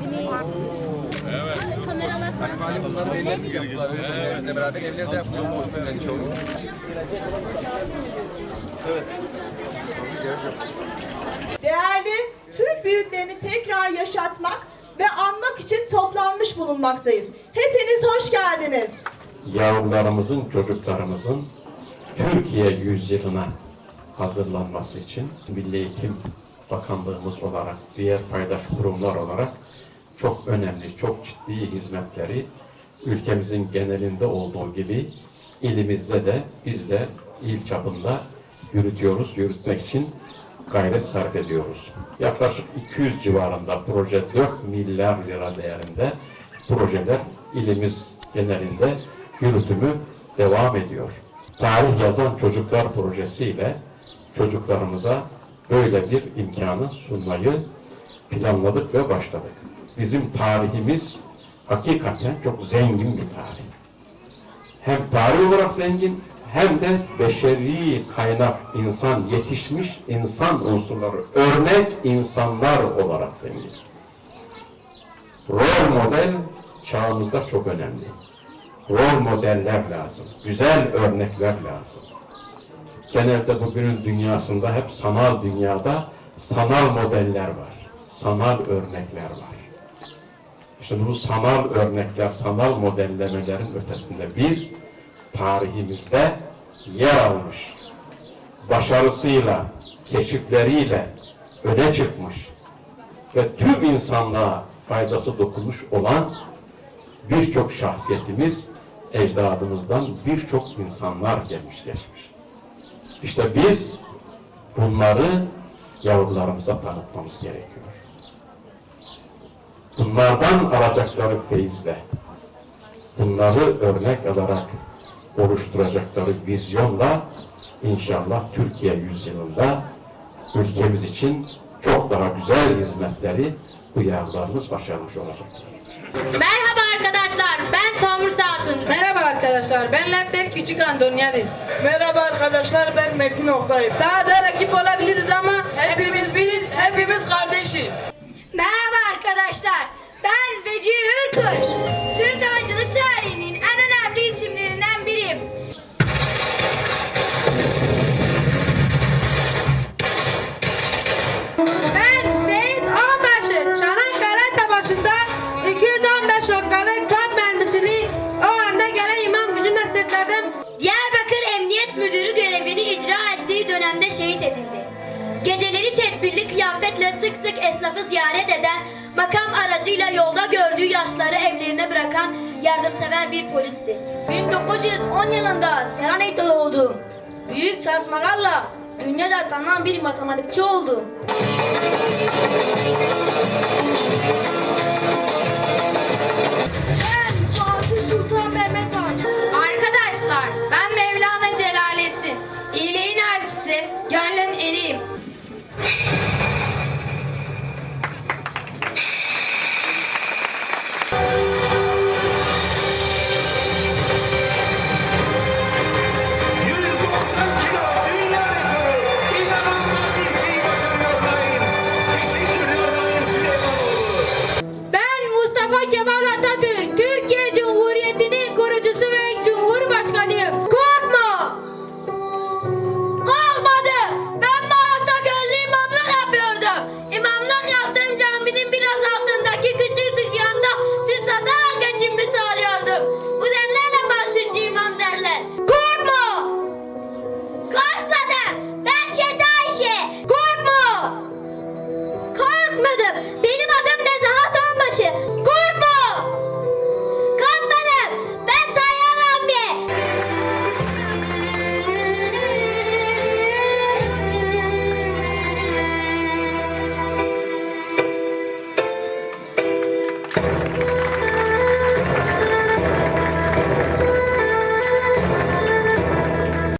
geldiniz. Evet. Kameralar falan. Bizle beraber evlerde yapılıyor. Boş böyle çoğu. Değerli Türk büyüklerini tekrar yaşatmak ve anmak için toplanmış bulunmaktayız. Hepiniz hoş geldiniz. yavrularımızın, çocuklarımızın Türkiye yüzyılına hazırlanması için Milli Eğitim Bakanlığımız olarak, diğer paydaş kurumlar olarak çok önemli, çok ciddi hizmetleri ülkemizin genelinde olduğu gibi ilimizde de biz de il çapında yürütüyoruz, yürütmek için gayret sarf ediyoruz. Yaklaşık 200 civarında proje 4 milyar lira değerinde projeler ilimiz genelinde yürütümü devam ediyor. Tarih yazan çocuklar projesiyle çocuklarımıza böyle bir imkanı sunmayı planladık ve başladık. Bizim tarihimiz hakikaten çok zengin bir tarih hem tarih olarak zengin hem de beşeri kaynak insan yetişmiş insan unsurları örnek insanlar olarak zengin. Rol model çağımızda çok önemli. Rol modeller lazım. Güzel örnekler lazım. Genelde bugünün dünyasında hep sanal dünyada sanal modeller var. Sanal örnekler var. Şimdi bu sanal örnekler, sanal modellemelerin ötesinde biz tarihimizde yer almış, başarısıyla, keşifleriyle öne çıkmış ve tüm insanlığa faydası dokunmuş olan birçok şahsiyetimiz ecdadımızdan birçok insanlar gelmiş geçmiş. İşte biz bunları yavrularımıza tanıtmamız gerekiyor bunlardan alacakları feyizle, bunları örnek alarak oluşturacakları vizyonla inşallah Türkiye yüzyılında ülkemiz için çok daha güzel hizmetleri bu yavrularımız başarmış olacaklar. Merhaba arkadaşlar. Ben Tomur arkadaşlar, ben Leftek Küçük Antoniadis. Merhaba arkadaşlar ben Metin Oktay. Sahada rakip olabiliriz ama hepimiz biriz, hepimiz kardeşiz. Merhaba arkadaşlar. Ben Veci Hürkuş. Türk edildi. Geceleri tedbirli kıyafetle sık sık esnafı ziyaret eden, makam aracıyla yolda gördüğü yaşlıları evlerine bırakan yardımsever bir polisti. 1910 yılında Selanik'te doğdum. Büyük çalışmalarla dünyada tanınan bir matematikçi oldum.